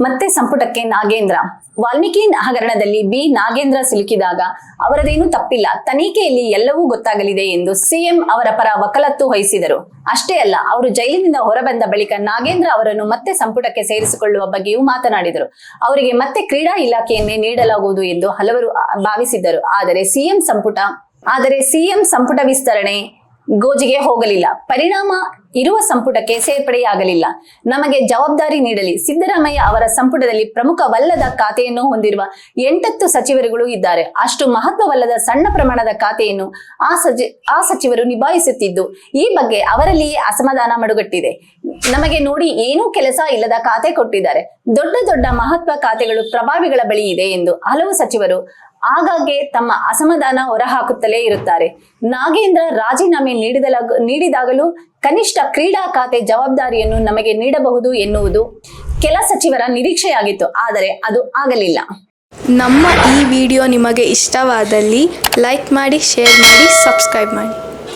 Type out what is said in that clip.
ಮತ್ತೆ ಸಂಪುಟಕ್ಕೆ ನಾಗೇಂದ್ರ. ವಾಲ್ಮೀಕಿ ಹಗರಣದಲ್ಲಿ ಬಿ. ನಾಗೇಂದ್ರ ಸಿಲುಕಿದಾಗ ಅವರದೇನೂ ತಪ್ಪಿಲ್ಲ. ತನಿಖೆಯಲ್ಲಿ ಎಲ್ಲವೂ ಗೊತ್ತಾಗಲಿದೆ ಎಂದು ಸಿಎಂ ಅವರ ಪರ ವಕಲತ್ತು ವಹಿಸಿದರು. ಅಷ್ಟೇ ಅಲ್ಲ, ಅವರು ಜೈಲಿನಿಂದ ಹೊರಬಂದ ಬಳಿಕ ನಾಗೇಂದ್ರ ಅವರನ್ನು ಮತ್ತೆ ಸಂಪುಟಕ್ಕೆ ಸೇರಿಸಿಕೊಳ್ಳುವ ಬಗ್ಗೆಯೂ ಮಾತನಾಡಿದರು. ಅವರಿಗೆ ಮತ್ತೆ ಕ್ರೀಡಾ ಇಲಾಖೆಯನ್ನೇ ನೀಡಲಾಗುವುದು ಎಂದು ಹಲವರು ಭಾವಿಸಿದ್ದರು. ಆದರೆ ಸಿಎಂ ಸಂಪುಟ, ಆದರೆ ಸಿಎಂ ಸಂಪುಟ ವಿಸ್ತರಣೆ ಗೋಜಿಗೆ ಹೋಗಲಿಲ್ಲ. ಪರಿಣಾಮ ಇರುವ ಸಂಪುಟಕ್ಕೆ ಸೇರ್ಪಡೆಯಾಗಲಿಲ್ಲ. ನಮಗೆ ಜವಾಬ್ದಾರಿ ನೀಡಲಿ. ಸಿದ್ದರಾಮಯ್ಯ ಅವರ ಸಂಪುಟದಲ್ಲಿ ಪ್ರಮುಖವಲ್ಲದ ಖಾತೆಯನ್ನು ಹೊಂದಿರುವ ಎಂಟತ್ತು ಸಚಿವರುಗಳು ಇದ್ದಾರೆ. ಅಷ್ಟು ಮಹತ್ವವಲ್ಲದ ಸಣ್ಣ ಪ್ರಮಾಣದ ಖಾತೆಯನ್ನು ಆ ಸಚಿ ಆ ಸಚಿವರು ನಿಭಾಯಿಸುತ್ತಿದ್ದು, ಈ ಬಗ್ಗೆ ಅವರಲ್ಲಿಯೇ ಅಸಮಾಧಾನ ಮಡುಗಟ್ಟಿದೆ. ನಮಗೆ ನೋಡಿ ಏನೂ ಕೆಲಸ ಇಲ್ಲದ ಖಾತೆ ಕೊಟ್ಟಿದ್ದಾರೆ. ದೊಡ್ಡ ದೊಡ್ಡ ಮಹತ್ವ ಖಾತೆಗಳು ಪ್ರಭಾವಿಗಳ ಬಳಿ ಇದೆ ಎಂದು ಹಲವು ಸಚಿವರು ಆಗಾಗ್ಗೆ ತಮ್ಮ ಅಸಮಾಧಾನ ಹೊರಹಾಕುತ್ತಲೇ ಇರುತ್ತಾರೆ. ನಾಗೇಂದ್ರ ರಾಜೀನಾಮೆ ನೀಡಿದಲಾಗ ನೀಡಿದಾಗಲೂ ಕನಿಷ್ಠ ಕ್ರೀಡಾ ಖಾತೆ ಜವಾಬ್ದಾರಿಯನ್ನು ನಮಗೆ ನೀಡಬಹುದು ಎನ್ನುವುದು ಕೆಲ ಸಚಿವರ ನಿರೀಕ್ಷೆಯಾಗಿತ್ತು, ಆದರೆ ಅದು ಆಗಲಿಲ್ಲ. ನಮ್ಮ ಈ ವಿಡಿಯೋ ನಿಮಗೆ ಇಷ್ಟವಾದಲ್ಲಿ ಲೈಕ್ ಮಾಡಿ, ಶೇರ್ ಮಾಡಿ, ಸಬ್ಸ್ಕ್ರೈಬ್ ಮಾಡಿ.